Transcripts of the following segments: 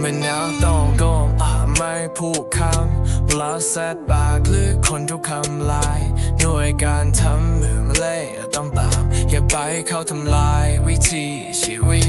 ไม่แนวต้องโกงอะไม่ผูกคำลาแซดบากหรือคนทุกคำลาย ด้วยการทำเมืองเล่ต้องตาม อย่าไปเข้าทำลายวิธีชีวิต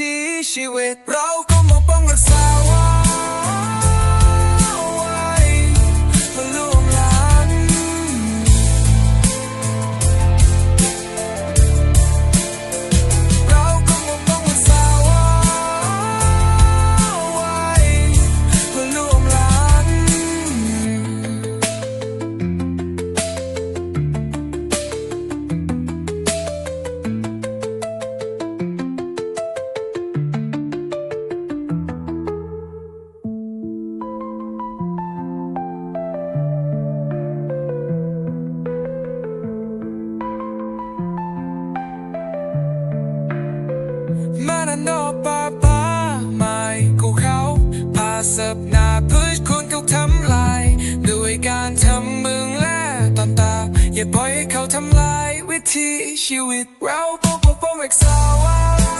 ายวิถีชีวิตเราานันโนปาปาไม่กูเขาพาสับหน้าพืชคุณเขาทำลายด้วยการทำมึงและตอนตา อย่าปล่อยให้เขาทำลายวิถีชีวิตเราปกป้องรักษาไว้